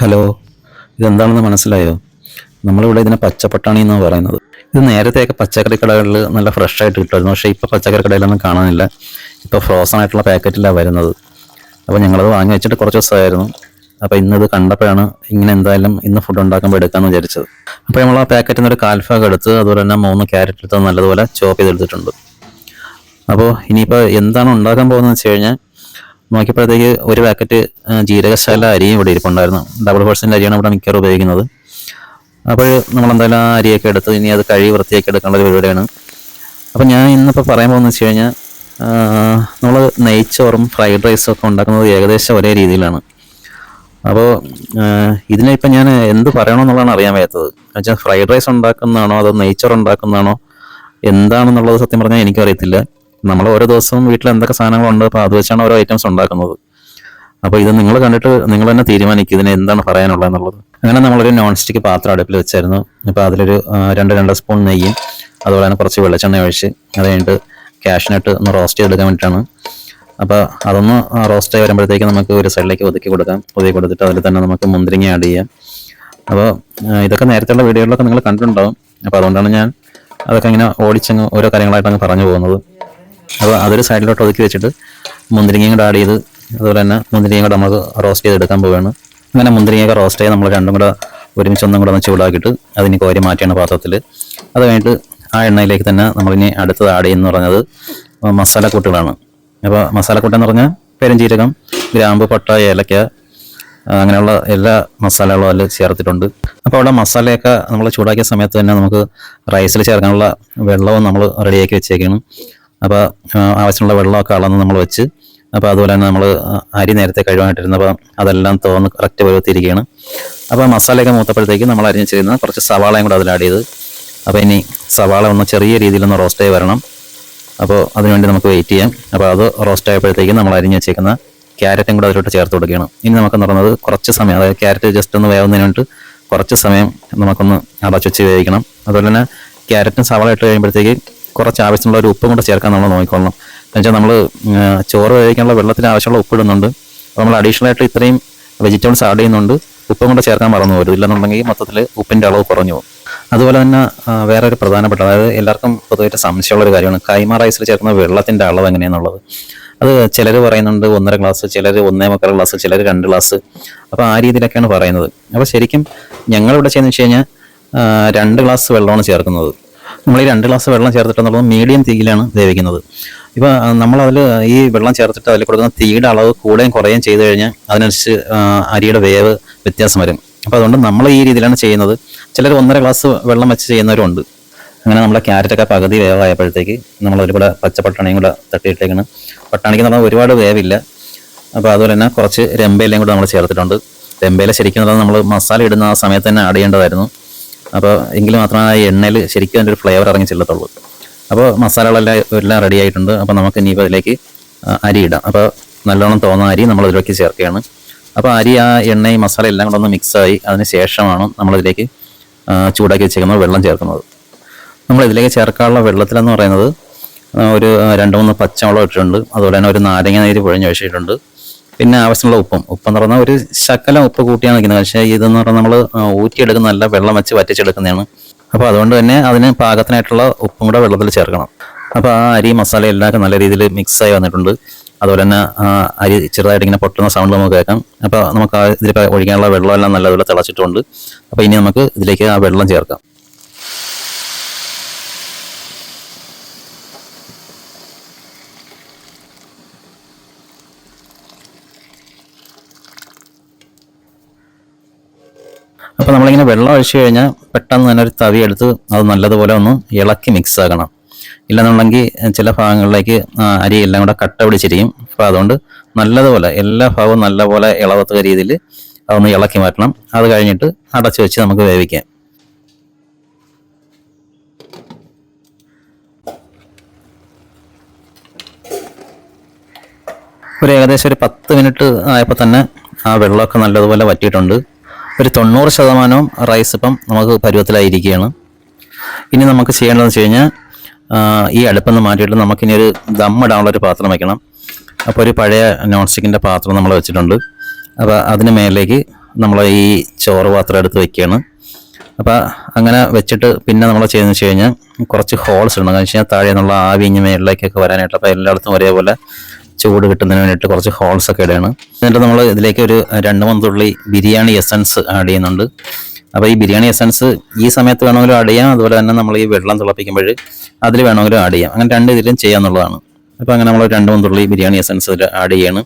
Hello ഇതെന്താണെന്ന് മനസ്സിലായോ? നമ്മളിവിടെ ഇതിനെ പച്ചപ്പട്ടാണി എന്നാണ് പറയുന്നത്. ഇത് നേരത്തെയൊക്കെ പച്ചക്കറി കടകളിൽ നല്ല ഫ്രഷ് ആയിട്ട് കിട്ടുമായിരുന്നു. പക്ഷേ ഇപ്പോൾ പച്ചക്കറി കടയിലൊന്നും കാണാനില്ല. ഇപ്പോൾ ഫ്രോസൺ ആയിട്ടുള്ള പാക്കറ്റിലാണ് വരുന്നത്. അപ്പോൾ ഞങ്ങളത് വാങ്ങി വെച്ചിട്ട് കുറച്ച് ദിവസമായിരുന്നു. അപ്പോൾ ഇന്നത് കണ്ടപ്പോഴാണ് ഇങ്ങനെ എന്തായാലും ഇന്ന് ഫുഡ് ഉണ്ടാക്കുമ്പോൾ എടുക്കാമെന്ന് വിചാരിച്ചത്. അപ്പോൾ നമ്മൾ ആ പാക്കറ്റിൽ നിന്ന് ഒരു കാൽഫാഗ് എടുത്ത് അതുപോലെ തന്നെ മൂന്ന് ക്യാരറ്റ് എടുത്ത് നല്ലതുപോലെ ചോപ്പ് ചെയ്തെടുത്തിട്ടുണ്ട്. അപ്പോൾ ഇനിയിപ്പോൾ എന്താണ് ഉണ്ടാക്കാൻ പോകുന്നത് വെച്ച് കഴിഞ്ഞാൽ നോക്കിയപ്പോഴത്തേക്ക് ഒരു പാക്കറ്റ് ജീരകശാല അരിയും ഇവിടെ ഇരിപ്പുണ്ടായിരുന്നു. ഡബിൾ പേഴ്സന്റ് അരിയാണ് ഇവിടെ മിക്കവാറും ഉപയോഗിക്കുന്നത്. അപ്പോൾ നമ്മളെന്തായാലും ആ അരിയൊക്കെ എടുത്ത് ഇനി അത് കഴുകി വൃത്തിയാക്കി എടുക്കേണ്ട ഒരു പരിപാടിയാണ്. അപ്പോൾ ഞാൻ ഇന്നിപ്പോൾ പറയാൻ പോകുന്നത് വെച്ച് കഴിഞ്ഞാൽ നമ്മൾ നെയ്ച്ചോറും ഫ്രൈഡ് റൈസും ഒക്കെ ഉണ്ടാക്കുന്നത് ഏകദേശം ഒരേ രീതിയിലാണ്. അപ്പോൾ ഇതിനിപ്പോൾ ഞാൻ എന്ത് പറയണമെന്നുള്ളതാണ് അറിയാൻ വയ്യാത്തത്. വെച്ചാൽ ഫ്രൈഡ് റൈസ് ഉണ്ടാക്കുന്നതാണോ അതോ നെയ്ച്ചോർ ഉണ്ടാക്കുന്നതാണോ? എന്താണെന്നുള്ളത് സത്യം പറഞ്ഞാൽ എനിക്കറിയത്തില്ല. നമ്മൾ ഓരോ ദിവസവും വീട്ടിൽ എന്തൊക്കെ സാധനങ്ങളുണ്ട് അപ്പോൾ അത് വെച്ചാണ് ഓരോ ഐറ്റംസ് ഉണ്ടാക്കുന്നത്. അപ്പോൾ ഇത് നിങ്ങൾ കണ്ടിട്ട് നിങ്ങൾ തന്നെ തീരുമാനിക്കുക ഇതിന് എന്താണ് പറയാനുള്ളത് എന്നുള്ളത്. അങ്ങനെ നമ്മളൊരു നോൺ സ്റ്റിക്ക് പാത്രം അടുപ്പിൽ വെച്ചായിരുന്നു. അപ്പോൾ അതിലൊരു രണ്ട് രണ്ട് സ്പൂൺ നെയ്യും അതുപോലെ തന്നെ കുറച്ച് വെളിച്ചെണ്ണ ഒഴിച്ച് അത് കഴിഞ്ഞിട്ട് കാഷ്നട്ട് ഒന്ന് റോസ്റ്റ് ചെയ്തെടുക്കാൻ വേണ്ടിയിട്ടാണ്. അപ്പോൾ അതൊന്ന് റോസ്റ്റ് ആയി വരുമ്പോഴത്തേക്ക് നമുക്ക് ഒരു സൈഡിലേക്ക് ഒതുക്കി കൊടുക്കാം. ഒതുക്കി കൊടുത്തിട്ട് അതിൽ തന്നെ നമുക്ക് മുന്തിരിങ്ങ ആഡ് ചെയ്യാം. അപ്പോൾ ഇതൊക്കെ നേരത്തെയുള്ള വീഡിയോകളിലൊക്കെ നിങ്ങൾ കണ്ടിട്ടുണ്ടാവും. അപ്പോൾ അതുകൊണ്ടാണ് ഞാൻ അതൊക്കെ ഇങ്ങനെ ഓടിച്ചങ്ങ് ഓരോ കാര്യങ്ങളായിട്ട് അങ്ങ് പറഞ്ഞു പോകുന്നത്. അപ്പോൾ അതൊരു സൈഡിലോട്ട് ഒതുക്കി വെച്ചിട്ട് മുന്തിരിങ്ങയും കൂടെ ആഡ് ചെയ്ത് അതുപോലെ തന്നെ മുന്തിരിങ്ങയും കൂടെ നമുക്ക് റോസ്റ്റ് ചെയ്തെടുക്കാൻ പോവുകയാണ്. അങ്ങനെ മുന്തിരിങ്ങയൊക്കെ റോസ്റ്റ് ചെയ്ത് നമ്മൾ രണ്ടും കൂടെ ഒരുമിച്ച് ഒന്നും കൂടെ ഒന്ന് ചൂടാക്കിയിട്ട് അതിന് കോരി മാറ്റിയാണ് പാത്രത്തിൽ അത് കഴിഞ്ഞിട്ട് ആ എണ്ണയിലേക്ക് തന്നെ നമ്മളിനി അടുത്തത് ആഡ് ചെയ്യുന്നു പറഞ്ഞത് മസാലക്കൂട്ടുകളാണ് അപ്പോൾ മസാലക്കൂട്ട് എന്ന് പറഞ്ഞാൽ പെരഞ്ചീരകം ഗ്രാമ്പ് പട്ട ഏലക്ക അങ്ങനെയുള്ള എല്ലാ മസാലകളും അതിൽ ചേർത്തിട്ടുണ്ട്. അപ്പോൾ അവിടെ മസാലയൊക്കെ നമ്മൾ ചൂടാക്കിയ സമയത്ത് തന്നെ നമുക്ക് റൈസിൽ ചേർക്കാനുള്ള വെള്ളവും നമ്മൾ റെഡിയാക്കി വെച്ചേക്കാണ്. അപ്പോൾ ആവശ്യമുള്ള വെള്ളമൊക്കെ അളന്ന് നമ്മൾ വെച്ച് അപ്പോൾ അതുപോലെ തന്നെ നമ്മൾ അരി നേരത്തെ കഴിവായിട്ടിരുന്നപ്പോൾ അതെല്ലാം തോന്ന് കറക്റ്റ് വരുത്തിയിരിക്കുകയാണ് അപ്പോൾ മസാലയൊക്കെ മൂത്തപ്പോഴത്തേക്ക് നമ്മൾ അരിഞ്ഞ് ചെയ്യുന്ന കുറച്ച് സവാളയും കൂടെ അതിൽ ആഡ് ചെയ്ത് അപ്പോൾ ഇനി സവാള ഒന്ന് ചെറിയ രീതിയിലൊന്ന് റോസ്റ്റ് ആയി വരണം. അപ്പോൾ അതിനുവേണ്ടി നമുക്ക് വെയിറ്റ് ചെയ്യാം. അപ്പോൾ അത് റോസ്റ്റ് ആയപ്പോഴത്തേക്കും നമ്മൾ അരിഞ്ഞ് വെച്ചേക്കുന്ന ക്യാരറ്റും കൂടെ അതിലോട്ട് ചേർത്ത് കൊടുക്കുകയാണ്. ഇനി നമുക്ക് നടന്നത് കുറച്ച് സമയം അതായത് ക്യാരറ്റ് ജസ്റ്റ് ഒന്ന് വേവുന്നതിന് വേണ്ടിയിട്ട് കുറച്ച് സമയം നമുക്കൊന്ന് അടച്ചു വെച്ച് വേവിക്കണം. അതുപോലെ തന്നെ ക്യാരറ്റും സവാള ഇട്ട് കഴിയുമ്പോഴത്തേക്ക് കുറച്ച് ആവശ്യമുള്ള ഒരു ഉപ്പും കൂടെ ചേർക്കാൻ നമ്മൾ നോക്കിക്കൊള്ളണം. എന്നുവെച്ചാൽ നമ്മൾ ചോറ് കഴിക്കാനുള്ള വെള്ളത്തിന് ആവശ്യമുള്ള ഉപ്പ് ഇടുന്നുണ്ട്. നമ്മൾ അഡീഷണൽ ആയിട്ട് ഇത്രയും വെജിറ്റബിൾസ് ആഡ് ചെയ്യുന്നുണ്ട്. ഉപ്പും കൂടെ ചേർക്കാൻ മറന്നു വരും ഇല്ലെന്നുണ്ടെങ്കിൽ മൊത്തത്തിൽ ഉപ്പിന്റെ അളവ് കുറഞ്ഞു പോകും. അതുപോലെ തന്നെ വേറെ ഒരു പ്രധാനപ്പെട്ട അതായത് എല്ലാവർക്കും പൊതുവായിട്ട് സംശയമുള്ള ഒരു കാര്യമാണ്. കൈമ റൈസിൽ ചേർക്കുന്ന വെള്ളത്തിന്റെ അളവ് എങ്ങനെയാണെന്നുള്ളത് അത് ചിലർ പറയുന്നുണ്ട് ഒന്നര ഗ്ലാസ് ചിലർ ഒന്നേ മുക്കാൽ ഗ്ലാസ് ചിലർ രണ്ട് ഗ്ലാസ്. അപ്പോൾ ആ രീതിയിലൊക്കെയാണ് പറയുന്നത്. അപ്പോൾ ശരിക്കും ഞങ്ങളിവിടെ ചെയ്യുന്നത് വെച്ച് കഴിഞ്ഞാൽ രണ്ട് ഗ്ലാസ് വെള്ളമാണ് ചേർക്കുന്നത്. നമ്മൾ ഈ രണ്ട് ഗ്ലാസ് വെള്ളം ചേർത്തിട്ടെന്നുള്ളത് മീഡിയം തീയിലാണ് വേവിക്കുന്നത്. ഇപ്പോൾ നമ്മളതിൽ ഈ വെള്ളം ചേർത്തിട്ട് അതിൽ കൊടുക്കുന്ന തീയുടെ അളവ് കൂടുകയും കുറയുകയും ചെയ്തു കഴിഞ്ഞാൽ അതിനനുസരിച്ച് അരിയുടെ വേവ് വ്യത്യാസം വരും. അപ്പോൾ അതുകൊണ്ട് നമ്മൾ ഈ രീതിയിലാണ് ചെയ്യുന്നത്. ചിലർ ഒന്നര ഗ്ലാസ് വെള്ളം വെച്ച് ചെയ്യുന്നവരുണ്ട്. അങ്ങനെ നമ്മളെ ക്യാരറ്റൊക്കെ പകുതി വേവായപ്പോഴത്തേക്ക് നമ്മൾ ഒരു പച്ച പട്ടാണിയും കൂടെ തട്ടിയിട്ടേക്കാണ്. പട്ടാണിക്ക് നമ്മൾ ഒരുപാട് വേവില്ല. അപ്പോൾ അതുപോലെ തന്നെ കുറച്ച് രമ്പയിലയും കൂടെ നമ്മൾ ചേർത്തിട്ടുണ്ട്. രമ്പയില ശരിക്കും നമ്മൾ മസാല ഇടുന്ന ആ സമയത്ത് തന്നെ ആഡ് ചെയ്യേണ്ടതായിരുന്നു. അപ്പോൾ എങ്കിൽ മാത്രമേ ആ എണ്ണയിൽ ശരിക്കും അതിന്റെ ഒരു ഫ്ലേവർ ഇറങ്ങി ചെല്ലത്തുള്ളൂ. അപ്പോൾ മസാലകളെല്ലാം എല്ലാം റെഡി ആയിട്ടുണ്ട്. അപ്പോൾ നമുക്ക് ഇനിയിപ്പോൾ അതിലേക്ക് അരി ഇടാം. അപ്പോൾ നല്ലോണം തോന്നുന്ന അരി നമ്മൾ ഇതിലേക്ക് ചേർക്കുകയാണ്. അപ്പോൾ അരി ആ എണ്ണയും മസാല എല്ലാം കൂടെ ഒന്ന് മിക്സായി അതിന് ശേഷമാണ് നമ്മളിതിലേക്ക് ചൂടാക്കി വെച്ചേക്കുന്നത് വെള്ളം ചേർക്കുന്നത്. നമ്മൾ ഇതിലേക്ക് ചേർക്കാനുള്ള വെള്ളത്തിലെന്ന് പറയുന്നത് ഒരു രണ്ട് മൂന്ന് പച്ചമുളക് ഇട്ടിട്ടുണ്ട്. അതുപോലെ തന്നെ ഒരു നാരങ്ങ നീര് പുഴഞ്ഞ് ഒഴിച്ചിട്ടുണ്ട് പിന്നെ ആവശ്യമുള്ള ഉപ്പും. ഉപ്പെന്ന് പറഞ്ഞാൽ ഒരു ശകലം ഉപ്പ് കൂട്ടിയാണ് നിൽക്കുന്നത്. പക്ഷേ ഇതെന്ന് പറഞ്ഞാൽ നമ്മൾ ഊറ്റിയെടുക്കുന്നതല്ല വെള്ളം വെച്ച് വറ്റിച്ചെടുക്കുന്നതാണ്. അപ്പോൾ അതുകൊണ്ട് തന്നെ അതിന് പാകത്തിനായിട്ടുള്ള ഉപ്പും കൂടെ വെള്ളത്തിൽ ചേർക്കണം. അപ്പോൾ ആ അരി മസാല എല്ലാം നല്ല രീതിയിൽ മിക്സായി വന്നിട്ടുണ്ട്. അതുപോലെ തന്നെ ആ, അരി ചെറുതായിട്ട് ഇങ്ങനെ പൊട്ടുന്ന സൗണ്ട് നമുക്ക് കേൾക്കാം. അപ്പോൾ നമുക്ക് ഇതിൽ ഒഴിക്കാനുള്ള വെള്ളമെല്ലാം നല്ലതുപോലെ തിളച്ചിട്ടുണ്ട്. അപ്പോൾ ഇനി നമുക്ക് ഇതിലേക്ക് ആ വെള്ളം ചേർക്കാം. അപ്പോൾ നമ്മളിങ്ങനെ വെള്ളം ഒഴിച്ചു കഴിഞ്ഞാൽ പെട്ടെന്ന് തന്നെ ഒരു തവി എടുത്ത് അത് നല്ലതുപോലെ ഒന്ന് ഇളക്കി മിക്സ് ആക്കണം. ഇല്ലെന്നുണ്ടെങ്കിൽ ചില ഭാഗങ്ങളിലേക്ക് അരി എല്ലാം കൂടെ കട്ട പിടിച്ചിരിക്കും. അപ്പോൾ അതുകൊണ്ട് നല്ലതുപോലെ എല്ലാ ഭാഗവും നല്ലപോലെ ഇളവത്തക്ക രീതിയിൽ അതൊന്ന് ഇളക്കി മാറ്റണം. അത് കഴിഞ്ഞിട്ട് അടച്ചു വെച്ച് നമുക്ക് വേവിക്കാം. ഒരു ഏകദേശം ഒരു പത്ത് മിനിറ്റ് ആയപ്പോൾ തന്നെ ആ വെള്ളമൊക്കെ നല്ലതുപോലെ വറ്റിയിട്ടുണ്ട്. ഒരു തൊണ്ണൂറ് ശതമാനവും റൈസ് ഇപ്പം നമുക്ക് പരുവത്തിലായിരിക്കുകയാണ്. ഇനി നമുക്ക് ചെയ്യേണ്ടതെന്ന് വെച്ച് കഴിഞ്ഞാൽ ഈ അടുപ്പിൽ മാറ്റിയിട്ട് നമുക്കിനി ഒരു ദമ്മിടാനുള്ള ഒരു പാത്രം വയ്ക്കണം അപ്പോൾ ഒരു പഴയ നോൺ സ്റ്റിക്കിന്റെ പാത്രം നമ്മൾ വെച്ചിട്ടുണ്ട്. അപ്പോൾ അതിന് മേലേക്ക് നമ്മൾ ഈ ചോറ് പാത്രം എടുത്ത് വയ്ക്കുകയാണ് അപ്പോൾ അങ്ങനെ വെച്ചിട്ട് പിന്നെ നമ്മൾ ചെയ്യുന്നത് വെച്ച് കഴിഞ്ഞാൽ കുറച്ച് ഹോൾസ് ഉണ്ട് കാരണം വെച്ച് കഴിഞ്ഞാൽ താഴെ നിന്നുള്ള ആവി ഇഞ്ഞ് മേളിലേക്കൊക്കെ വരാനായിട്ട് അപ്പോൾ എല്ലായിടത്തും ഒരേപോലെ ചൂട് കിട്ടുന്നതിന് വേണ്ടിയിട്ട് കുറച്ച് ഹോൾസ് ഒക്കെ ഇടുകയാണ്. എന്നിട്ട് നമ്മൾ ഇതിലേക്ക് ഒരു രണ്ട് മൂന്ന് തുള്ളി ബിരിയാണി എസൻസ് ആഡ് ചെയ്യുന്നുണ്ട്. അപ്പോൾ ഈ ബിരിയാണി എസൻസ് ഈ സമയത്ത് വേണമെങ്കിലും ആഡ് ചെയ്യാം. അതുപോലെ തന്നെ നമ്മൾ ഈ വെള്ളം തിളപ്പിക്കുമ്പോൾ അതിൽ വേണമെങ്കിലും ആഡ് ചെയ്യാം. അങ്ങനെ രണ്ട് ഇതിലും ചെയ്യാന്നുള്ളതാണ്. അപ്പോൾ അങ്ങനെ നമ്മൾ രണ്ട് മൂന്ന് തുള്ളി ബിരിയാണി എസൻസ് ആഡ് ചെയ്യാണ്.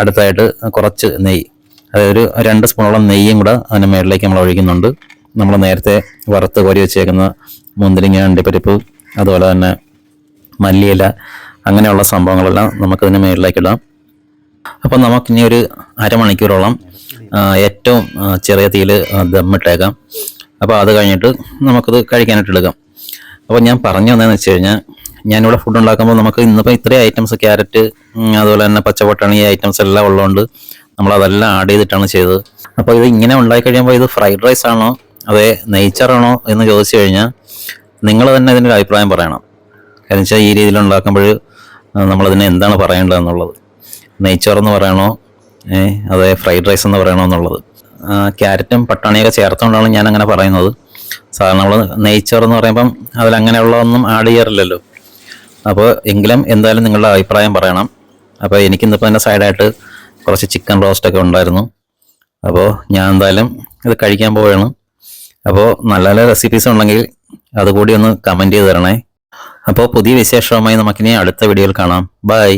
അടുത്തായിട്ട് കുറച്ച് നെയ്യ്. അതായത് ഒരു രണ്ട് സ്പൂണോളം നെയ്യും കൂടെ അതിന് മേളിലേക്ക് നമ്മൾ ഒഴിക്കുന്നുണ്ട്. നമ്മൾ നേരത്തെ വറുത്ത് കോരി വെച്ചേക്കുന്ന മുന്തിരിങ്ങ അണ്ടിപ്പരിപ്പ് അതുപോലെ തന്നെ മല്ലിയില അങ്ങനെയുള്ള സംഭവങ്ങളെല്ലാം നമുക്കതിന് മേളിലേക്ക് ഇടാം നമുക്ക് ഇനി ഒരു അരമണിക്കൂറോളം ഏറ്റവും ചെറിയ തീയിൽ ദമ്മിട്ടേക്കാം. അപ്പോൾ അത് കഴിഞ്ഞിട്ട് നമുക്കത് കഴിക്കാനായിട്ട് എടുക്കാം. അപ്പോൾ ഞാൻ പറഞ്ഞു വന്നതെന്ന് വെച്ച് കഴിഞ്ഞാൽ ഞാനിവിടെ ഫുഡ് ഉണ്ടാക്കുമ്പോൾ നമുക്ക് ഇന്നിപ്പോൾ ഇത്രയും ഐറ്റംസ് ക്യാരറ്റ് അതുപോലെ തന്നെ പച്ചപ്പട്ടാണി ഐറ്റംസ് എല്ലാം ഉള്ളതുകൊണ്ട് നമ്മളതെല്ലാം ആഡ് ചെയ്തിട്ടാണ് ചെയ്തത്. അപ്പോൾ ഇത് ഇങ്ങനെ ഉണ്ടാക്കി കഴിയുമ്പോൾ ഇത് ഫ്രൈഡ് റൈസ് ആണോ അതെ നെയ്ച്ചറാണോ എന്ന് ചോദിച്ചു കഴിഞ്ഞാൽ നിങ്ങൾ തന്നെ ഇതിന്റെ അഭിപ്രായം പറയണം. കാരണം വെച്ചാൽ ഈ രീതിയിൽ ഉണ്ടാക്കുമ്പോൾ നമ്മളതിനെ എന്താണ് പറയേണ്ടതെന്നുള്ളത്? നെയ്ച്ചോറെന്ന് പറയണോ? അതെ ഫ്രൈഡ് റൈസ് എന്ന് പറയണോ എന്നുള്ളത്. ക്യാരറ്റും പട്ടാണിയൊക്കെ ചേർത്തുകൊണ്ടാണ് ഞാൻ അങ്ങനെ പറയുന്നത്. സാധാരണ നമ്മൾ നെയ്ച്ചോറെന്ന് പറയുമ്പം അതിലങ്ങനെയുള്ളതൊന്നും ആഡ് ചെയ്യാറില്ലല്ലോ. അപ്പോൾ എങ്കിലും എന്തായാലും നിങ്ങളുടെ അഭിപ്രായം പറയണം. അപ്പോൾ എനിക്കിന്നിപ്പോൾ എന്റെ സൈഡായിട്ട് കുറച്ച് ചിക്കൻ റോസ്റ്റൊക്കെ ഉണ്ടായിരുന്നു. അപ്പോൾ ഞാൻ എന്തായാലും ഇത് കഴിക്കാൻ പോവുകയാണ്. അപ്പോൾ നല്ല നല്ല റെസിപ്പീസ് ഉണ്ടെങ്കിൽ അതുകൂടി ഒന്ന് കമന്റ് ചെയ്ത് തരണേ. അപ്പോൾ പുതിയ വിശേഷവുമായി നമുക്കിനി അടുത്ത വീഡിയോയിൽ കാണാം. ബൈ.